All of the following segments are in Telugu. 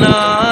那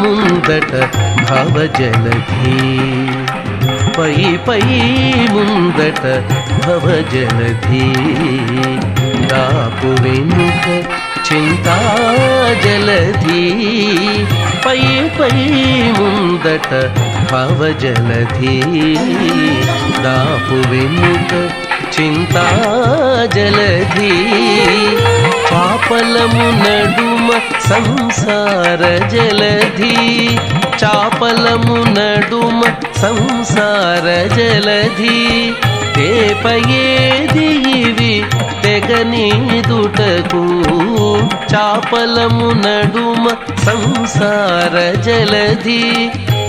ముందట భవజలధి పై పై ముందట భవజలధి దాపు వెనుక చింతాజలధి పై పై ముందట భవజలధి దాపు వెనుక చింతాజలధి పాపలము నడుమ సంసార జలధి. చాపలము నడుమ సంసార జలధి. తేపయేది ఇవి తెగనీదుటకు చాపలము నడుమ సంసార జలధి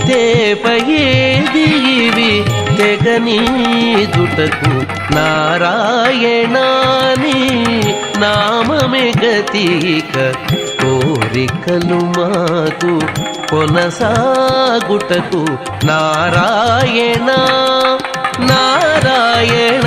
తేపయేది ఇవి తెగనీదుటకు నారాయణాని నామమే గతిక కోరికలు మాకు కొనసాగుటకు నారాయణ నారాయణ.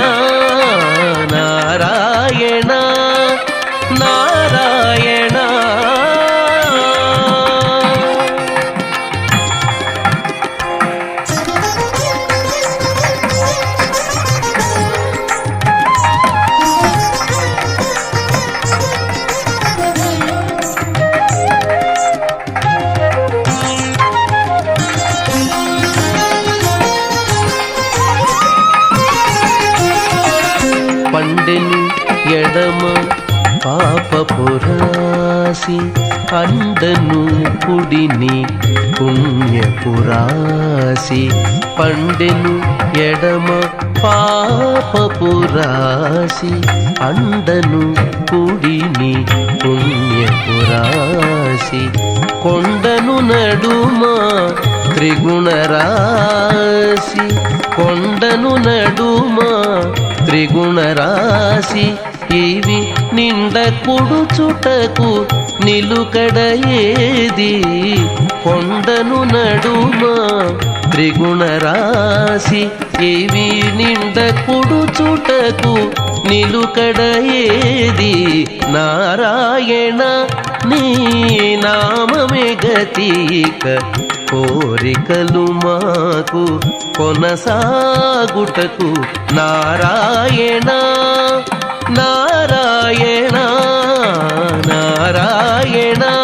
ఎడమ పాపపురాసి అండను కుడిని పుణ్యపురాసి పండెను ఎడమ పాపపురాసి అండను కుడిని పుణ్యపురాసి కొండను నడుమ త్రిగుణరాసి కొండను నడుమ త్రిగుణరాశి ఇవి నిండ కుడుచుటకు నిలుకడయేది. కొండను నడుమ త్రిగుణరాశి ఇవి నిండ కుడుచుటకు నిలుకడయేది. నారాయణ నీ నామమే గతిక కోరికలు మాకు కొనసాగుటకు నారాయణ నారాయణ నారాయణ.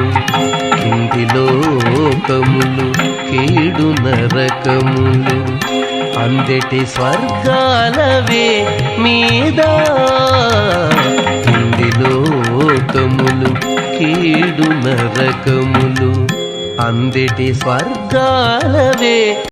నరకములు కింది లోకములు కీడు నరకములు. అందటి స్వర్గాలవే మీద. కింది లోకములు కీడు నరకములు అందటి స్వర్గాలవే.